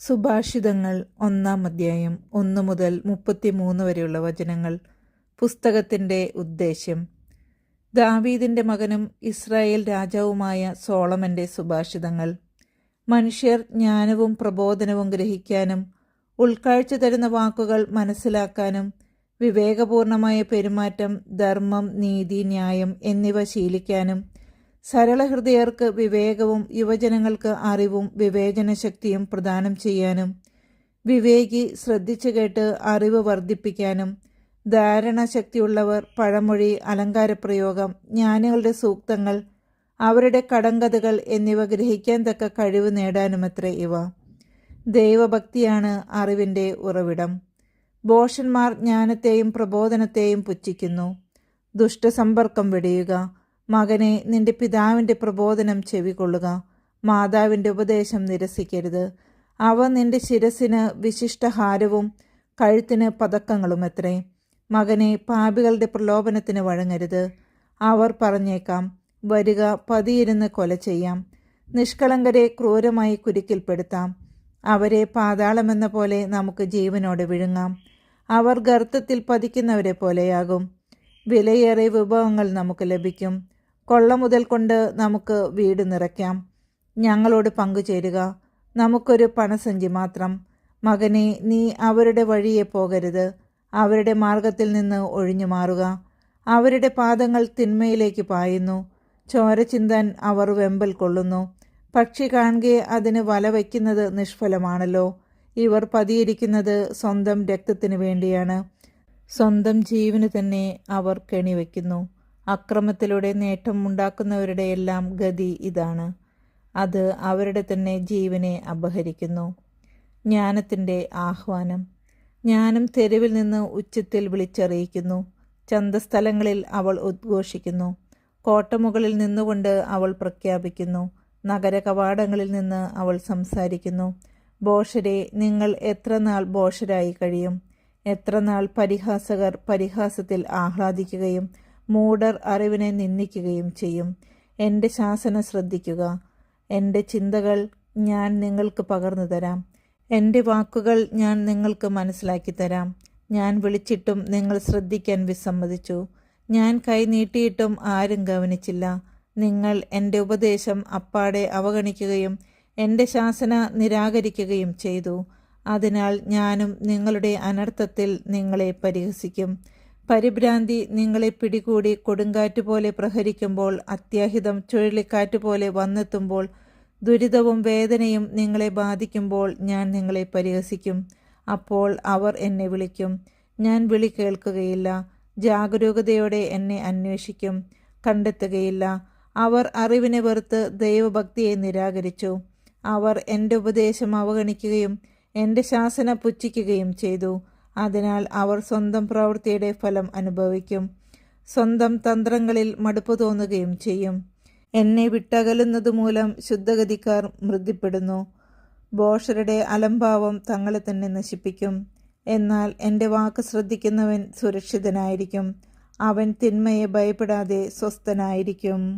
സുഭാഷിതങ്ങൾ ഒന്നാം അധ്യായം ഒന്ന് മുതൽ മുപ്പത്തിമൂന്ന് വരെയുള്ള വചനങ്ങൾ. പുസ്തകത്തിന്റെ ഉദ്ദേശ്യം. ദാവീദിന്റെ മകനും ഇസ്രായേൽ രാജാവുമായ സോളമന്റെ സുഭാഷിതങ്ങൾ. മനുഷ്യർ ജ്ഞാനവും പ്രബോധനവും ഗ്രഹിക്കാനും ഉൾക്കാഴ്ച തരുന്ന വാക്കുകൾ മനസ്സിലാക്കാനും വിവേകപൂർണമായ പെരുമാറ്റം ധർമ്മം നീതി ന്യായം എന്നിവ ശീലിക്കാനും സരളഹൃദയർക്ക് വിവേകവും യുവജനങ്ങൾക്ക് അറിവും വിവേചന ശക്തിയും പ്രദാനം ചെയ്യാനും വിവേകി ശ്രദ്ധിച്ചു കേട്ട് അറിവ് വർദ്ധിപ്പിക്കാനും ധാരണശക്തിയുള്ളവർ പഴമൊഴി അലങ്കാരപ്രയോഗം ജ്ഞാനികളുടെ സൂക്തങ്ങൾ അവരുടെ കടങ്കഥകൾ എന്നിവ ഗ്രഹിക്കാൻ തക്ക കഴിവ് നേടാനുമത്രേ ഇവ. ദൈവഭക്തിയാണ് അറിവിന്റെ ഉറവിടം. ഭോഷന്മാർ ജ്ഞാനത്തെയും പ്രബോധനത്തെയും പുച്ഛിക്കുന്നു. ദുഷ്ടസമ്പർക്കം വെടിയുക. മകനെ നിന്റെ പിതാവിന്റെ പ്രബോധനം ചെവികൊള്ളുക മാതാവിന്റെ ഉപദേശം നിരസിക്കരുത്. അവ നിന്റെ ശിരസിന് വിശിഷ്ടഹാരവും കഴുത്തിന് പതക്കങ്ങളും എത്രേ മകനെ പാപികളുടെ പ്രലോഭനത്തിന് വഴങ്ങരുത്. അവർ പറഞ്ഞേക്കാം വരിക പതിയിരുന്ന് കൊല ചെയ്യാം. നിഷ്കളങ്കരെ ക്രൂരമായി കുരുക്കിൽപ്പെടുത്താം. അവരെ പാതാളമെന്ന പോലെ നമുക്ക് ജീവനോടെ വിഴുങ്ങാം. അവർ ഗർത്തത്തിൽ പതിക്കുന്നവരെ പോലെയാകും. വിലയേറെ വിഭവങ്ങൾ നമുക്ക് ലഭിക്കും. കൊള്ള മുതൽ കൊണ്ട് നമുക്ക് വീട് നിറയ്ക്കാം. ഞങ്ങളോട് പങ്കുചേരുക നമുക്കൊരു പണസഞ്ചി മാത്രം. മകനെ നീ അവരുടെ വഴിയെ പോകരുത്. അവരുടെ മാർഗത്തിൽ നിന്ന് ഒഴിഞ്ഞു മാറുക. അവരുടെ പാദങ്ങൾ തിന്മയിലേക്ക് പായുന്നു. ചോര അവർ വെമ്പൽ കൊള്ളുന്നു. പക്ഷി കാണുകെ അതിന് വല വയ്ക്കുന്നത് നിഷ്ഫലമാണല്ലോ. ഇവർ പതിയിരിക്കുന്നത് സ്വന്തം രക്തത്തിന് വേണ്ടിയാണ്. സ്വന്തം ജീവന് തന്നെ അവർ കെണിവെക്കുന്നു അക്രമത്തിലൂടെ നേട്ടം ഉണ്ടാക്കുന്നവരുടെ എല്ലാം ഗതി ഇതാണ്. അത് അവരുടെ തന്നെ ജീവനെ അപഹരിക്കുന്നു. ജ്ഞാനത്തിന്റെ ആഹ്വാനം. ജ്ഞാനം തെരുവിൽ നിന്ന് ഉച്ചത്തിൽ വിളിച്ചറിയിക്കുന്നു. ചന്തസ്ഥലങ്ങളിൽ അവൾ ഉദ്ഘോഷിക്കുന്നു. കോട്ടമുകളിൽ നിന്നുകൊണ്ട് അവൾ പ്രഖ്യാപിക്കുന്നു. നഗര കവാടങ്ങളിൽ നിന്ന് അവൾ സംസാരിക്കുന്നു. ബോഷരെ നിങ്ങൾ എത്ര നാൾ ബോഷരായി കഴിയും? എത്ര നാൾ പരിഹാസകർ പരിഹാസത്തിൽ ആഹ്ലാദിക്കുകയും മൂഢർ അറിവിനെ നിന്ദിക്കുകയും ചെയ്യും. എന്റെ ശാസന ശ്രദ്ധിക്കുക. എന്റെ ചിന്തകൾ ഞാൻ നിങ്ങൾക്ക് പകർന്നു തരാം. എന്റെ വാക്കുകൾ ഞാൻ നിങ്ങൾക്ക് മനസ്സിലാക്കി തരാം. ഞാൻ വിളിച്ചിട്ടും നിങ്ങൾ ശ്രദ്ധിക്കാൻ വിസമ്മതിച്ചു. ഞാൻ കൈ നീട്ടിയിട്ടും ആരും ഗവനിച്ചില്ല. നിങ്ങൾ എന്റെ ഉപദേശം അപ്പാടെ അവഗണിക്കുകയും എന്റെ ശാസന നിരാകരിക്കുകയും ചെയ്തു. അതിനാൽ ഞാനും നിങ്ങളുടെ അനർത്ഥത്തിൽ നിങ്ങളെ പരിഹസിക്കും. പരിഭ്രാന്തി നിങ്ങളെ പിടികൂടി കൊടുങ്കാറ്റ് പോലെ പ്രഹരിക്കുമ്പോൾ അത്യാഹിതം ചുഴലിക്കാറ്റ് പോലെ വന്നെത്തുമ്പോൾ ദുരിതവും വേദനയും നിങ്ങളെ ബാധിക്കുമ്പോൾ ഞാൻ നിങ്ങളെ പരിഹസിക്കും. അപ്പോൾ അവർ എന്നെ വിളിക്കും. ഞാൻ വിളി കേൾക്കുകയില്ല. ജാഗരൂകതയോടെ എന്നെ അന്വേഷിക്കും. കണ്ടെത്തുകയില്ല. അവർ അറിവിനെ വെറുത്ത് ദൈവഭക്തിയെ നിരാകരിച്ചു. അവർ എന്റെ ഉപദേശം അവഗണിക്കുകയും എന്റെ ശാസന പുച്ഛിക്കുകയും ചെയ്തു. അതിനാൽ അവർ സ്വന്തം പ്രവൃത്തിയുടെ ഫലം അനുഭവിക്കും. സ്വന്തം തന്ത്രങ്ങളിൽ മടുപ്പ് തോന്നുകയും ചെയ്യും. എന്നെ വിട്ടകലുന്നത് മൂലം ശുദ്ധഗതിക്കാർ മൃതിപ്പെടുന്നു. ബോഷരുടെ അലംഭാവം തങ്ങളെ തന്നെ നശിപ്പിക്കും. എന്നാൽ എന്റെ വാക്ക് ശ്രദ്ധിക്കുന്നവൻ സുരക്ഷിതനായിരിക്കും. അവൻ തിന്മയെ ഭയപ്പെടാതെ സ്വസ്ഥനായിരിക്കും.